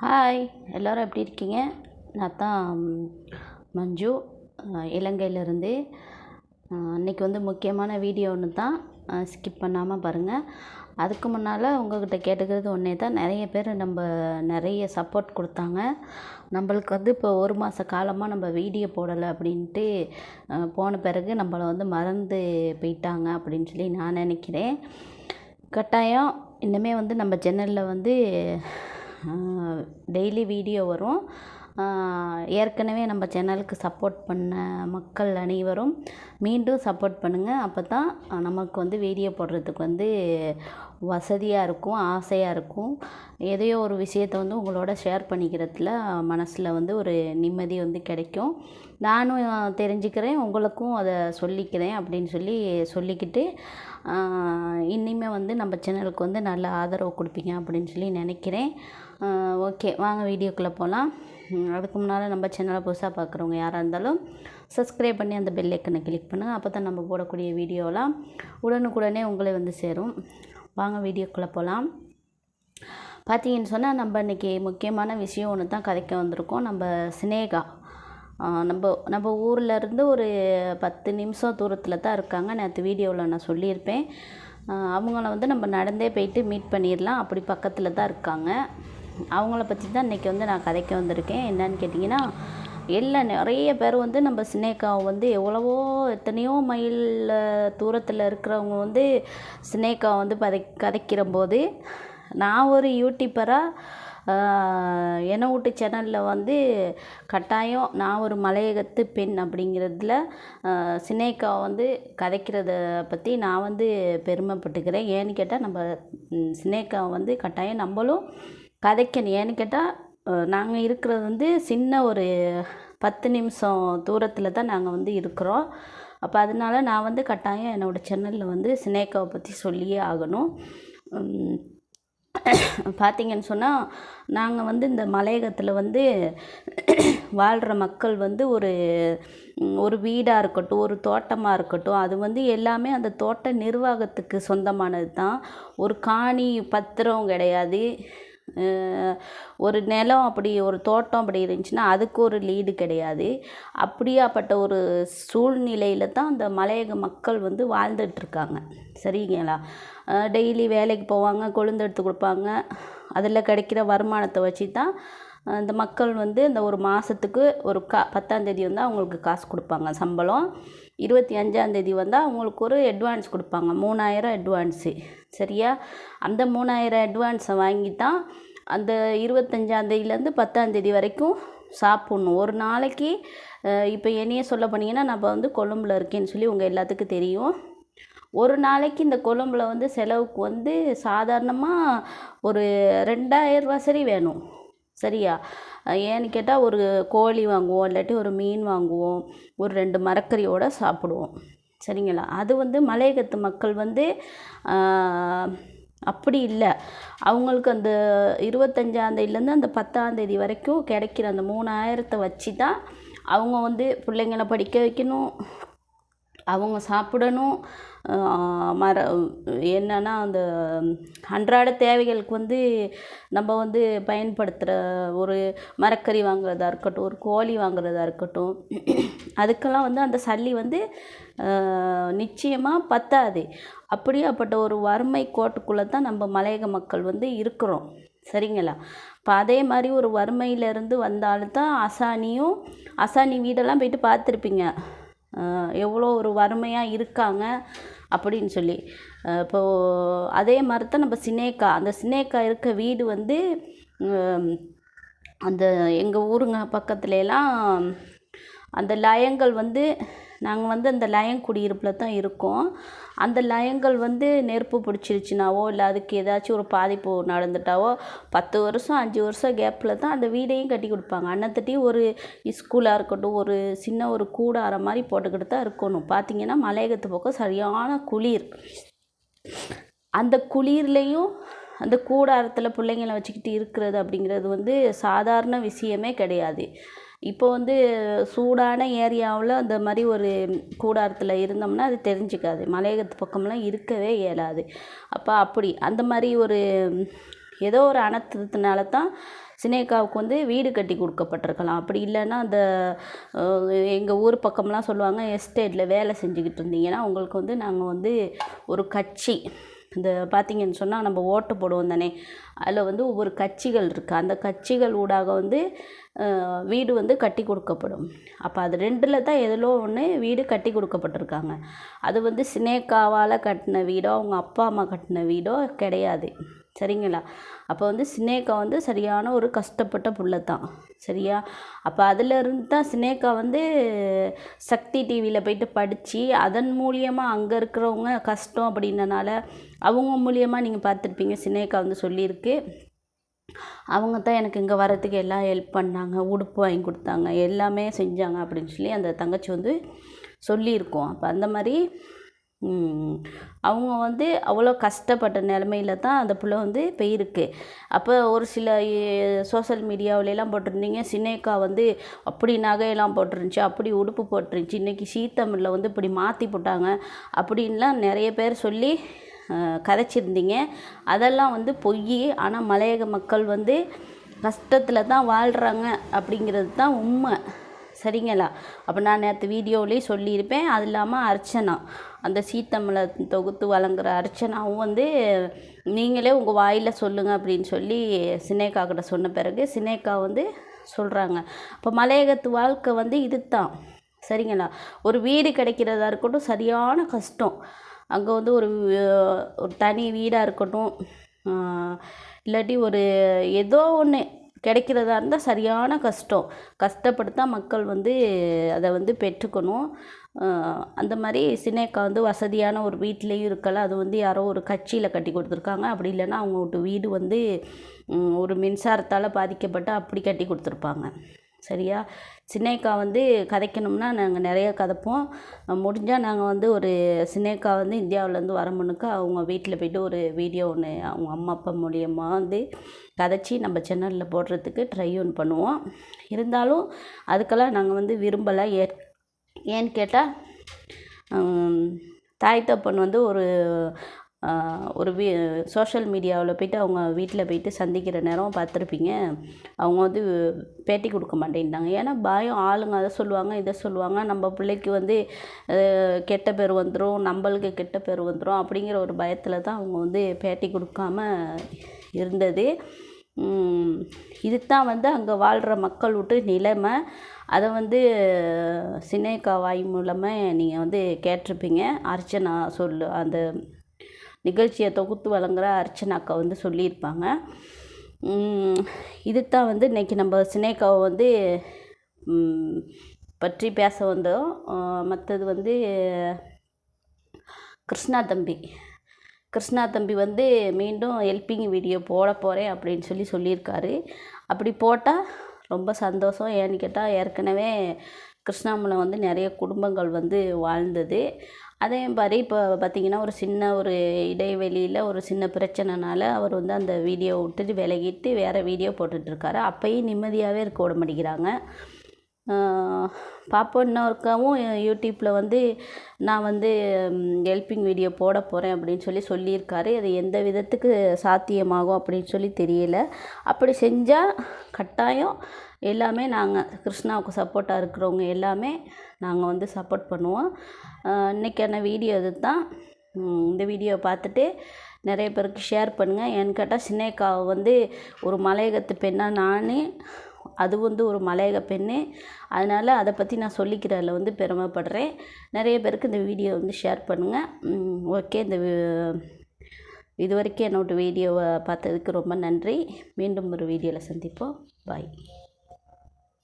Hi எல்லோரும் எப்படி இருக்கீங்க? நான் தான் மஞ்சு. இலங்கையிலேருந்து. இன்றைக்கி வந்து முக்கியமான வீடியோ ஒன்று தான். ஸ்கிப் பண்ணாமல் பாருங்கள் அதுக்கு முன்னால் உங்கள்கிட்ட கேட்டுக்கிறது ஒன்றே தான். நிறைய பேர் நம்ம நிறைய சப்போர்ட் கொடுத்தாங்க. நம்மளுக்கு வந்து இப்போ ஒரு மாத காலமாக நம்ம வீடியோ போடலை அப்படின்ட்டு போன பிறகு நம்மளை வந்து மறந்து போயிட்டாங்க அப்படின்னு சொல்லி நான் நினைக்கிறேன். கட்டாயம் இன்னுமே வந்து நம்ம ஜன்னலில் வந்து டெய்லி வீடியோ வரும். ஏற்கனவே நம்ம சேனலுக்கு சப்போர்ட் பண்ண மக்கள் அனைவரும் மீண்டும் சப்போர்ட் பண்ணுங்கள் அப்போ தான் நமக்கு வந்து வீடியோ போடுறதுக்கு வந்து வசதியாக இருக்கும் ஆசையாக இருக்கும். எதையோ ஒரு விஷயத்த வந்து உங்களோட ஷேர் பண்ணிக்கிறதுல மனசில் வந்து ஒரு நிம்மதி வந்து கிடைக்கும். நானும் தெரிஞ்சுக்கிறேன் உங்களுக்கும் அதை சொல்லிக்கிறேன் அப்படின்னு சொல்லி சொல்லிக்கிட்டு இனிமே வந்து நம்ம சேனலுக்கு வந்து நல்ல ஆதரவு கொடுப்பீங்க அப்படின்னு சொல்லி நினைக்கிறேன். ஓகே வாங்க வீடியோக்குள்ளே போகலாம் அதுக்கு முன்னால் நம்ம சேனலை புதுசாக பார்க்குறவங்க யாராக இருந்தாலும் சப்ஸ்கிரைப் பண்ணி அந்த பெல் ஐக்கனை கிளிக் பண்ணுங்கள் அப்போ தான் நம்ம போடக்கூடிய வீடியோலாம் உடனுக்குடனே உங்களை வந்து சேரும். வாங்க வீடியோக்குள்ளே போகலாம் பார்த்தீங்கன்னு சொன்னால் நம்ம இன்றைக்கி முக்கியமான விஷயம் ஒன்று தான் கதைக்க வந்திருக்கோம். நம்ம சினேகா. நம்ம நம்ம ஊரில் இருந்து ஒரு பத்து நிமிஷம் தூரத்தில் தான் இருக்காங்க. நேற்று வீடியோவில் நான் சொல்லியிருப்பேன். அவங்கள வந்து நம்ம நடந்தே போயிட்டு மீட் பண்ணிடலாம் அப்படி பக்கத்தில் தான் இருக்காங்க. அவங்கள பற்றி தான் இன்றைக்கி வந்து நான் கதைக்க வந்திருக்கேன். என்னன்னு கேட்டிங்கன்னா எல்லா நிறைய பேர் வந்து நம்ம சினேகாவை வந்து எவ்வளவோ எத்தனையோ மைல் தூரத்தில் இருக்கிறவங்க வந்து சினேகாவை வந்து பதை கதைக்கிற போது நான் ஒரு யூடியூப்பராக என வீட்டு சேனலில் வந்து கட்டாயம் நான் ஒரு மலையகத்து பெண் அப்படிங்கிறதுல சினேகாவை வந்து கதைக்கிறத பற்றி நான் வந்து பெருமைப்பட்டுக்கிறேன். ஏன்னு கேட்டால் நம்ம சினேகாவை வந்து கட்டாயம் நம்மளும் கதைக்கணும் ஏன்னு கேட்டால் நாங்கள் இருக்கிறது வந்து சின்ன ஒரு பத்து நிமிஷம் தூரத்தில் தான் நாங்கள் வந்து இருக்கிறோம். அப்போ அதனால நான் வந்து கட்டாயம் என்னோடய சேனலில் வந்து சினேகாவை பற்றி சொல்லியே ஆகணும். பார்த்திங்கன்னு சொன்னால் நாங்கள் வந்து இந்த மலையகத்தில் வந்து வாழ்கிற மக்கள் வந்து ஒரு ஒரு வீடாக இருக்கட்டும் ஒரு தோட்டமாக இருக்கட்டும் அது வந்து எல்லாமே அந்த தோட்ட நிர்வாகத்துக்கு சொந்தமானது தான் ஒரு காணி பத்திரம் கிடையாது. ஒரு நிலம் அப்படி ஒரு தோட்டம் அப்படி இருந்துச்சுன்னா அதுக்கு ஒரு லீடு கிடையாது. அப்படியாப்பட்ட ஒரு சூழ்நிலையில் தான் அந்த மலையக மக்கள் வந்து வாழ்ந்துட்டுருக்காங்க. சரிங்களா? டெய்லி வேலைக்கு போவாங்க கொழுந்து எடுத்து கொடுப்பாங்க. அதில் கிடைக்கிற வருமானத்தை வச்சு தான் அந்த மக்கள் வந்து இந்த ஒரு மாதத்துக்கு ஒரு கா பத்தாந்தேதி வந்து அவங்களுக்கு காசு கொடுப்பாங்க சம்பளம். இருபத்தி அஞ்சாந்தேதி வந்தால் அவங்களுக்கு ஒரு அட்வான்ஸ் கொடுப்பாங்க. மூணாயிரம் அட்வான்ஸு சரியா? அந்த மூணாயிரம் அட்வான்ஸை வாங்கி தான் அந்த இருபத்தஞ்சாந்தேதியிலேருந்து பத்தாந்தேதி வரைக்கும் சாப்பிட்ணும். ஒரு நாளைக்கு இப்போ என்னையே சொல்ல போனீங்கன்னா நம்ம வந்து கொழும்பில் இருக்கேன்னு சொல்லி உங்கள் எல்லாத்துக்கும் தெரியும். ஒரு நாளைக்கு இந்த கொழம்புல வந்து செலவுக்கு வந்து சாதாரணமாக ஒரு ரெண்டாயிரரூவா சரி வேணும். சரியா? ஏன்னு கேட்டால் ஒரு கோழி வாங்குவோம் இல்லாட்டி ஒரு மீன் வாங்குவோம் ஒரு ரெண்டு மரக்கறியோடு சாப்பிடுவோம். சரிங்களா? அது வந்து மலையகத்து மக்கள் வந்து அப்படி இல்லை. அவங்களுக்கு அந்த இருபத்தஞ்சாந்தேதியிலேருந்து அந்த பத்தாந்தேதி வரைக்கும் கிடைக்கிற அந்த மூணாயிரத்தை வச்சு தான் அவங்க வந்து பிள்ளைங்கள படிக்க வைக்கணும் அவங்க சாப்பிடணும். மர என்னென்னா அந்த அன்றாட தேவைகளுக்கு வந்து நம்ம வந்து பயன்படுத்துகிற ஒரு மரக்கறி வாங்குறதா இருக்கட்டும் ஒரு கோழி வாங்குறதா இருக்கட்டும். அதுக்கெல்லாம் வந்து அந்த சல்லி வந்து நிச்சயமாக பத்தாது. அப்படியாப்பட்ட ஒரு வறுமை கோட்டுக்குள்ளே தான் நம்ம மலையக மக்கள் வந்து இருக்கிறோம். சரிங்களா? இப்போ அதே மாதிரி ஒரு வறுமையிலேருந்து வந்தாலும் தான் அசானியும் அசானி வீடெல்லாம் போயிட்டு பார்த்துருப்பீங்க. எவ்வளோ ஒரு வறுமையாக இருக்காங்க அப்படின்னு சொல்லி. இப்போது அதே மாதிரி தான் நம்ம சினேக்கா அந்த சினேக்கா இருக்க வீடு வந்து அந்த எங்கள் ஊருங்க பக்கத்துலலாம் அந்த லயங்கள் வந்து நாங்கள் வந்து அந்த லயம் குடியிருப்பில் தான் இருக்கோம். அந்த லயங்கள் வந்து நெருப்பு பிடிச்சிருச்சுனாவோ இல்லை அதுக்கு ஏதாச்சும் ஒரு பாதிப்பு நடந்துட்டாவோ பத்து வருஷம் அஞ்சு வருஷம் கேப்பில் தான் அந்த வீடையும் கட்டி கொடுப்பாங்க. அன்னத்தட்டியும் ஒரு ஸ்கூலாக இருக்கட்டும் ஒரு சின்ன ஒரு கூடாரம் மாதிரி போட்டுக்கிட்டு தான் இருக்கணும். பார்த்தீங்கன்னா மலையகத்து பக்கம் சரியான குளிர். அந்த குளிர்லேயும் அந்த கூடாரத்தில் பிள்ளைங்கள வச்சுக்கிட்டு இருக்கிறது அப்படிங்கிறது வந்து சாதாரண விஷயமே கிடையாது. இப்போ வந்து சூடான ஏரியாவில் அந்த மாதிரி ஒரு கூடாரத்தில் இருந்தோம்னா அது தெரிஞ்சுக்காது. மலையகத்து பக்கம்லாம் இருக்கவே இயலாது. அப்போ அப்படி அந்த மாதிரி ஒரு ஏதோ ஒரு அனர்த்தத்தினால தான் சினேகாவுக்கு வந்து வீடு கட்டி கொடுக்கப்பட்டிருக்கலாம். அப்படி இல்லைன்னா அந்த எங்கள் ஊர் பக்கம்லாம் சொல்லுவாங்க எஸ்டேட்டில் வேலை செஞ்சுக்கிட்டு இருந்தீங்கன்னா உங்களுக்கு வந்து நாங்கள் வந்து ஒரு கட்சி இந்த பார்த்தீங்கன்னு சொன்னால் நம்ம ஓட்டு போடுவோம் தானே. அதில் வந்து ஒவ்வொரு கட்சிகள் இருக்குது அந்த கட்சிகள் ஊடாக வந்து வீடு வந்து கட்டி கொடுக்கப்படும். அப்போ அது ரெண்டில் தான் எதிலோ ஒன்று வீடு கட்டி கொடுக்கப்பட்டிருக்காங்க. அது வந்து சினேகாவால் கட்டின வீடோ அவங்க அப்பா அம்மா கட்டின வீடோ கிடையாது. சரிங்களா? அப்போ வந்து சினேகா வந்து சரியான ஒரு கஷ்டப்பட்ட புள்ள தான் சரியா? அப்போ அதிலிருந்து தான் சினேகா வந்து சக்தி டிவியில் போயிட்டு படித்து அதன் மூலியமாக அங்கே இருக்கிறவங்க கஷ்டம் அப்படின்னனால அவங்க மூலியமாக நீங்கள் பார்த்துருப்பீங்க. சினேகா வந்து சொல்லியிருக்கு. அவங்க தான் எனக்கு இங்கே வரத்துக்கு எல்லாம் ஹெல்ப் பண்ணாங்க. உடுப்பு வாங்கி கொடுத்தாங்க. எல்லாமே செஞ்சாங்க அப்படின்னு சொல்லி அந்த தங்கச்சி வந்து சொல்லியிருக்கோம். அப்போ அந்த மாதிரி அவங்க வந்து அவ்வளோ கஷ்டப்பட்ட நிலமையில தான் அந்த பிள்ளை வந்து போயிருக்கு. அப்போ ஒரு சில சோஷியல் மீடியாவிலலாம் போட்டிருந்தீங்க. சினேக்கா வந்து அப்படி நகையெல்லாம் போட்டிருந்துச்சு அப்படி உடுப்பு போட்டிருந்துச்சு. இன்றைக்கி சீத்தமிழில் வந்து இப்படி மாற்றி போட்டாங்க அப்படின்லாம் நிறைய பேர் சொல்லி கதைச்சிருந்தீங்க. அதெல்லாம் வந்து பொய் ஆனால் மலையக மக்கள் வந்து கஷ்டத்தில் தான் வாழ்கிறாங்க அப்படிங்கிறது தான் உண்மை. சரிங்களா? அப்போ நான் நேற்று வீடியோவிலேயே சொல்லியிருப்பேன். அது இல்லாமல் அர்ச்சனா அந்த சீத்தமிழை தொகுத்து வழங்குற அர்ச்சனாவும் வந்து நீங்களே உங்கள் வாயில் சொல்லுங்கள் அப்படின்னு சொல்லி சினேகா கிட்ட சொன்ன பிறகு சினேகா வந்து சொல்கிறாங்க இப்போ மலையகத்து வாழ்க்கை வந்து இதுதான். சரிங்களா? ஒரு வீடு கிடைக்கிறதா இருக்கட்டும் சரியான கஷ்டம். அங்கே வந்து ஒரு ஒரு தனி வீடாக இருக்கட்டும் இல்லாட்டி ஒரு ஏதோ ஒன்று கிடைக்கிறதா இருந்தால் சரியான கஷ்டம். கஷ்டப்பட்டு தான் மக்கள் வந்து அதை வந்து பெற்றுக்கணும். அந்த மாதிரி சினேக்கா வந்து வசதியான ஒரு வீட்லேயும் இருக்கல. அது வந்து யாரோ ஒரு கட்சியில் கட்டி கொடுத்துருக்காங்க. அப்படி இல்லைன்னா அவங்க வீட்டு வீடு வந்து ஒரு மின்சாரத்தால் பாதிக்கப்பட்டு அப்படி கட்டி கொடுத்துருப்பாங்க. சரியா? சினேக்கா வந்து கதைக்கணும்னா நாங்கள் நிறைய கதைப்போம். முடிஞ்சால் நாங்கள் வந்து ஒரு சினேக்கா வந்து இந்தியாவிலேருந்து வரமுனுக்கு அவங்க வீட்டில் போயிட்டு ஒரு வீடியோ ஒன்று அவங்க அம்மா அப்பா மூலியமாக வந்து கதைச்சி நம்ம சேனலில் போடுறதுக்கு ட்ரை ஒன்று பண்ணுவோம். இருந்தாலும் அதுக்கெல்லாம் நாங்கள் வந்து விரும்பலை. ஏ ஏன்னு கேட்டால் தாய் தப்பன் வந்து ஒரு ஒரு வீ சோஷியல் மீடியாவில் போயிட்டு அவங்க வீட்டில் போயிட்டு சந்திக்கிற நேரம் பார்த்துருப்பீங்க. அவங்க வந்து பேட்டி கொடுக்க மாட்டேன்ட்டாங்க. ஏன்னா பயம் ஆளுங்க அதை சொல்லுவாங்க இதை சொல்லுவாங்க. நம்ம பிள்ளைக்கு வந்து கெட்ட பேர் வந்துடும் நம்மளுக்கு கெட்ட பேர் வந்துடும் அப்படிங்கிற ஒரு பயத்தில் தான் அவங்க வந்து பேட்டி கொடுக்காம இருந்தது. இதுதான் வந்து அங்கே வாழ்கிற மக்கள் விட்டு நிலைமை. அதை வந்து சினேகா வாய் மூலமாக நீங்கள் வந்து கேட்டிருப்பீங்க. அர்ச்சனா சொல்லு அந்த நிகழ்ச்சியை தொகுத்து வழங்குற அர்ச்சனாக்கா வந்து சொல்லியிருப்பாங்க. இது இதுதான் வந்து இன்றைக்கி நம்ம சினேகாவை வந்து பற்றி பேச வந்தோம். மற்றது வந்து கிருஷ்ணா தம்பி. கிருஷ்ணா தம்பி வந்து மீண்டும் ஹெல்பிங் வீடியோ போட போகிறேன் அப்படின்னு சொல்லி சொல்லியிருக்காரு. அப்படி போட்டால் ரொம்ப சந்தோஷம். ஏன்னு கேட்டால் ஏற்கனவே கிருஷ்ணாமலை வந்து நிறைய குடும்பங்கள் வந்து வாழ்ந்தது. அதே மாதிரி இப்போ பார்த்திங்கன்னா ஒரு சின்ன ஒரு இடைவெளியில் ஒரு சின்ன பிரச்சனைனால அவர் வந்து அந்த வீடியோ விட்டுட்டு விலகிட்டு வேறு வீடியோ போட்டுட்ருக்காரு அப்போயும் நிம்மதியாகவே இருக்க விட மாட்டேங்கிறாங்க. பாப்போம் இன்னொருக்காவும் யூடியூப்பில் வந்து நான் வந்து ஹெல்ப்பிங் வீடியோ போட போகிறேன் அப்படின்னு சொல்லி சொல்லியிருக்காரு. அது எந்த விதத்துக்கு சாத்தியமாகும் அப்படின்னு சொல்லி தெரியல. அப்படி செஞ்சால் கட்டாயம் எல்லாமே நாங்கள் கிருஷ்ணாவுக்கு சப்போர்ட்டாக இருக்கிறவங்க எல்லாமே நாங்கள் வந்து சப்போர்ட் பண்ணுவோம். இன்றைக்கான இன்னைக்கான வீடியோ இது தான் இந்த வீடியோ பார்த்துட்டு நிறைய பேருக்கு ஷேர் பண்ணுங்கள் என்கிட்ட கேட்டால் வந்து ஒரு மலையகத்து பெண்ணாக நான் அது வந்து ஒரு மலையக பெண்ணு. அதனால் அதை பற்றி நான் சொல்லிக்கிறதில் வந்து பெருமைப்படுறேன். நிறைய பேருக்கு இந்த வீடியோ வந்து ஷேர் பண்ணுங்கள் ஓகே இந்த இது வரைக்கும் என்னோட வீடியோவை பார்த்ததுக்கு ரொம்ப நன்றி. மீண்டும் ஒரு வீடியோவில் சந்திப்போம். பாய்